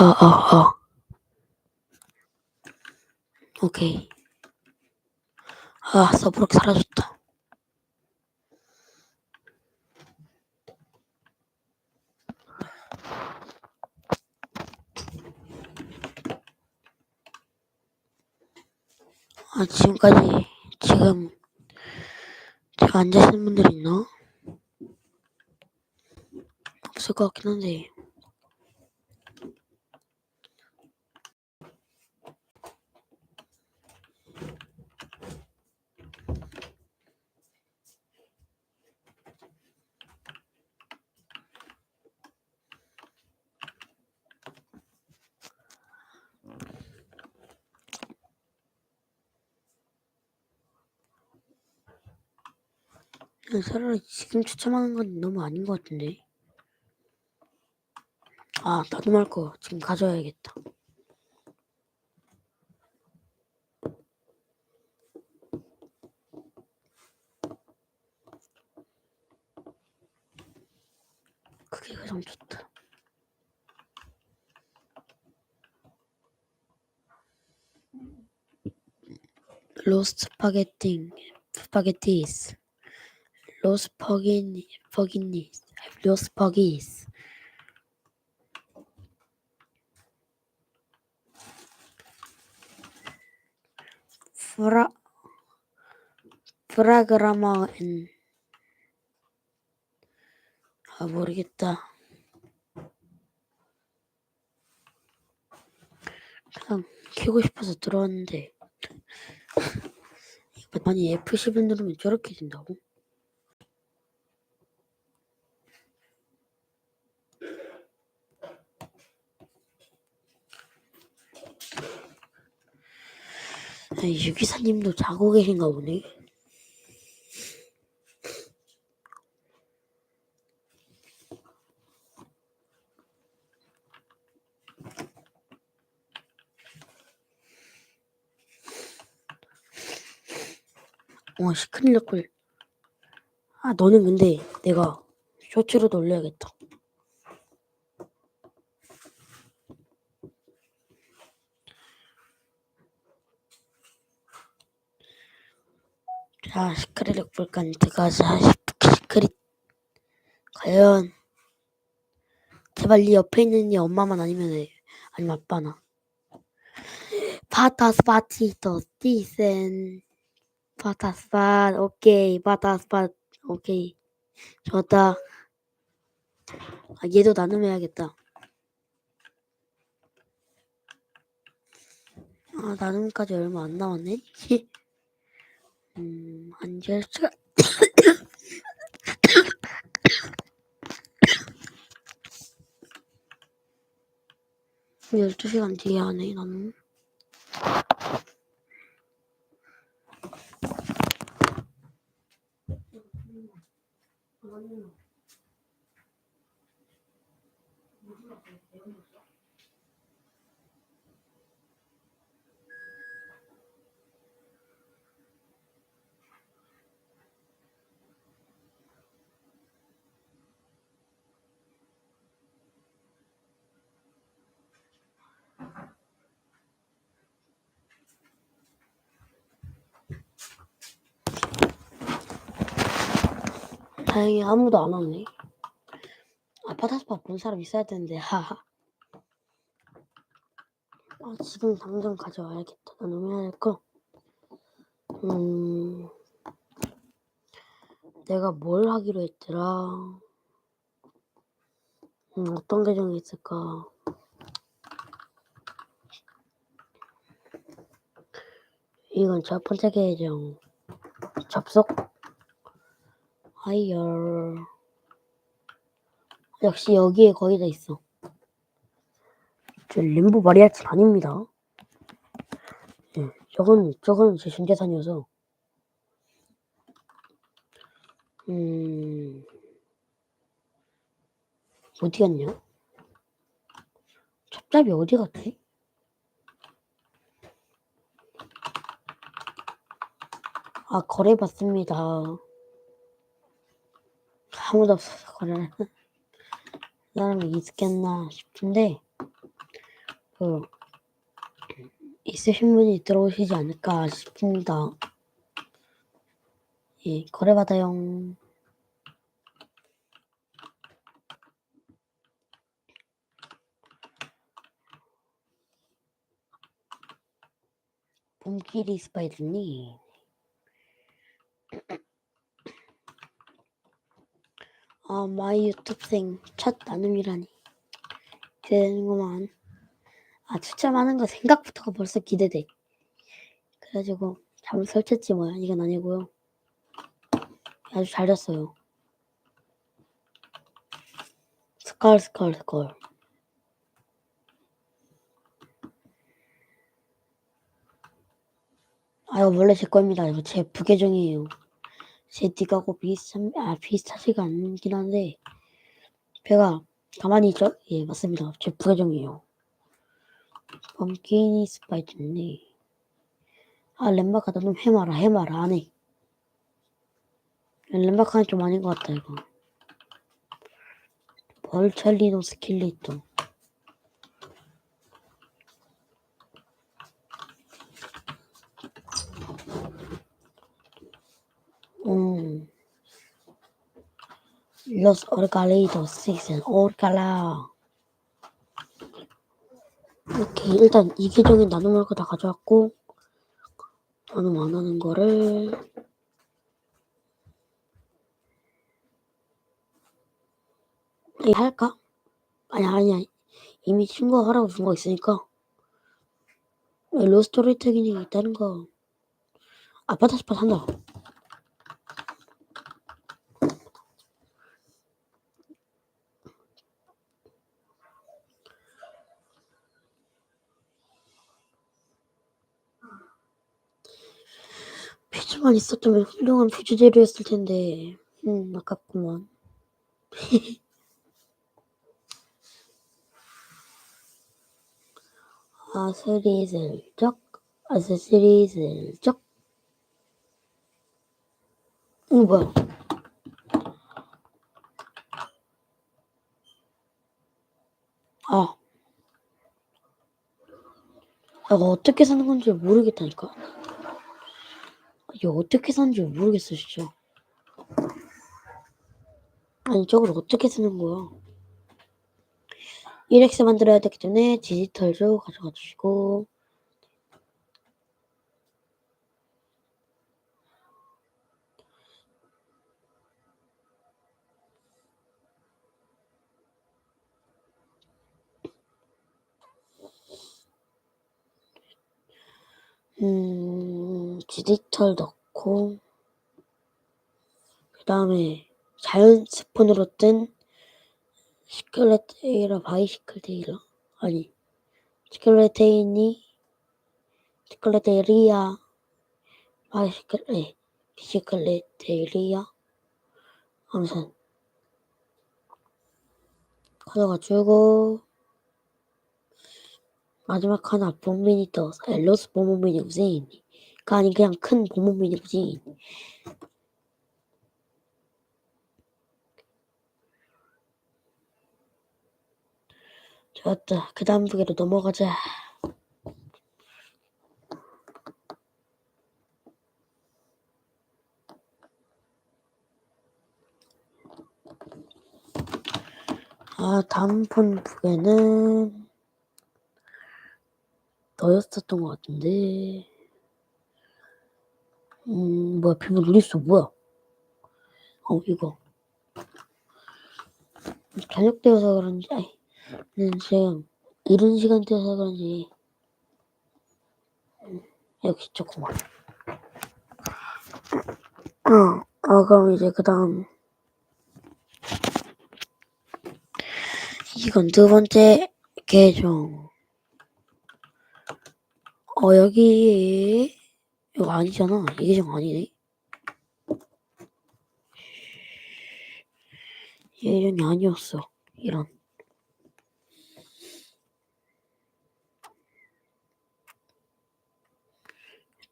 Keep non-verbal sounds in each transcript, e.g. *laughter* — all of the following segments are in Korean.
어, 어, 어. 오케이. 아, 서브록 사라졌다. 아, 지금까지, 지금, 제가 앉아있는 분들 있나? 없을 것 같긴 한데. 그냥 차라리 지금 추첨하는 건 너무 아닌 것 같은데. 아, 나도 말 거 지금 가져야겠다. 그게 가장 좋다. 로스트 스파게팅, 스파게티스. 로스 퍼긴, 퍼긴니스. 로스 퍼기스. 프라, 프라그라마 앤, 아, 모르겠다. 그냥 키고 싶어서 들어왔는데. 아니, F10을 누르면 저렇게 된다고? 아니, 유기사님도 자고 계신가 보네. 어, 씨, 큰일 날걸. 아, 너는 근데 내가 쇼츠로도 올려야겠다. 자, 시크릿 볼까 들어가자. 시크릿. 과연 제발 네 옆에 있는 네 엄마만 아니면 해. 아니면 아빠나. 파타스 파티토 디센 파타스 파 오케이 파타스 파 오케이 좋다. 아, 얘도 나눔해야겠다. 아 나눔까지 얼마 안 남았네. *laughs* 음 안젤스 12시간 뒤에 하네, 나는. 다행히 아무도 안 왔네. 아, 파타스파 본 사람 있어야 되는데, 하하. 아, 지금 당장 가져와야겠다. 나눔해야 할 거. 음, 내가 뭘 하기로 했더라. 음, 어떤 계정이 있을까? 이건 첫 번째 계정. 접속. 하이얼. 역시 여기에 거의 다 있어. 저 림보 마리아츠 아닙니다. 예, 저건, 저건 제 전재산이어서. 음, 어디 갔냐? 첩잡이 어디 갔지? 아, 거래 받습니다. 아무도 없어서 거래를 사람이 *laughs* 있겠나 싶은데, 그 있으신 분이 들어오시지 않을까 싶습니다. 예, 거래 받아요. 봄길이 스파이더니 아 마이 유튜브생 첫 나눔이라니. 기대되는구만 아 추첨하는 거 생각부터가 벌써 기대돼. 그래가지고 잠을 설쳤지 뭐야 이건 아니고요. 아주 잘 잤어요. 스컬 스컬 스컬. 아 이거 원래 제 겁니다. 이거 제 부계정이에요 제 닉하고 비슷한 아 비슷하지가 않긴 한데 제가 가만히 있죠? 예 맞습니다. 제 부계정이에요. 펌키니 스파이트네 아 렘바카다 좀 해마라 해마라 안해 렘바카는 좀 아닌 것 같다 이거. 벌찰리노 스킬리토 음 Los Orcalitos Sixen Orcala 이렇게 일단 이 계정에 나눔할 거 다 가져왔고 나눔 안 하는 거를. 이 할까? 아니 아니야. 이미 친구하라고 준 거 있으니까. 로스토리 특기닝이 있다는 거. 아파트 스팟 한다 퓨즈만 있었다면 훌륭한 퓨즈제로였을 텐데. 음 아깝구만 *laughs* 아스리슬쩍. 아스리슬쩍. 이거 뭐야. 아. 이거 어떻게 사는 건지 모르겠다니까 이게 어떻게 사는지 모르겠어 진짜. 아니 저걸 어떻게 쓰는 거야? 1x 만들어야 되기 때문에 디지털로 가져가 주시고. 음, 디지털 넣고 그 다음에 자연 스폰으로 뜬 시클레테이라 바이시클테이라 아니 시클레테이니 시클레테리아 바이시클레 비시클레테리아. 아무튼 가져가지고 마지막 하나 봄미니 떠서 엘로스 봄미니 우세이니 그 아니 그냥 큰 우세이니 좋았다. 그 다음 부계로 넘어가자. 아 다음 폰 부계는 너였었던 것 같은데 음 뭐야 비밀 누리수 뭐야? 어 이거. 저녁 때여서 그런지 아이 는 지금 이른 시간대여서 그런지. 음, 역시 좋구만. 어, 어 그럼 이제 그 다음. 이건 두 번째 계정. 어 여기 이거 아니잖아 이 계정 아니네 이 계정이 아니었어 이런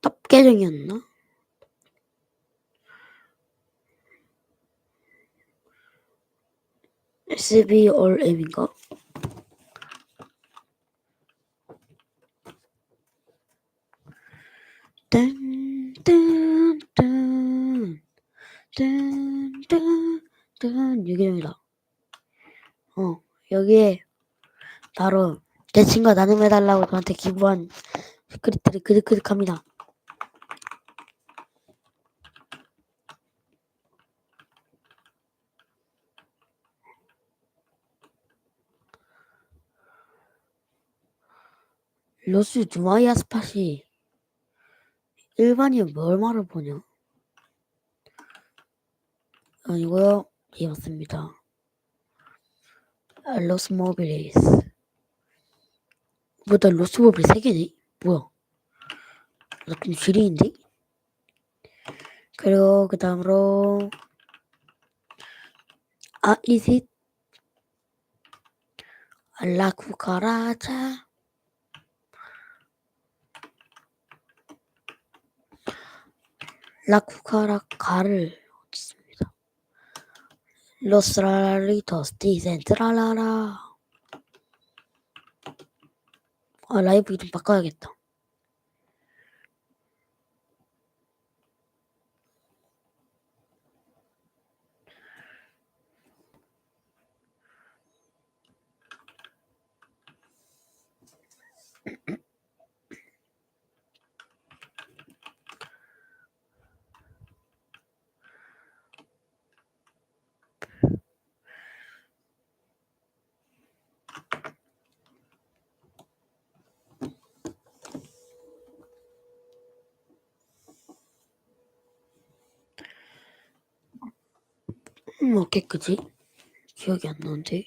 탑 계정이었나? SB all M인가? 뜬뜬뜬 유기룡이다. 어 여기에 바로 내 친구가 나눔해달라고 저한테 기부한 스크립트를 그득그득합니다. 로스 두마이아 스팟이 일반인은 뭘 말을 보냐? 아니고요. 예 맞습니다. 아, 로스 모빌리스. 뭐나 로스 모빌 세 개네? 뭐야? 나좀 지리인데? 그리고 그 다음으로 아 이sit 알라쿠카라자 라쿠카라카를 얻습니다. 로스라리토스 디센트라라라 아 라이브 이름 바꿔야겠다. 음, 어깨 끄지? 기억이 안 나는데.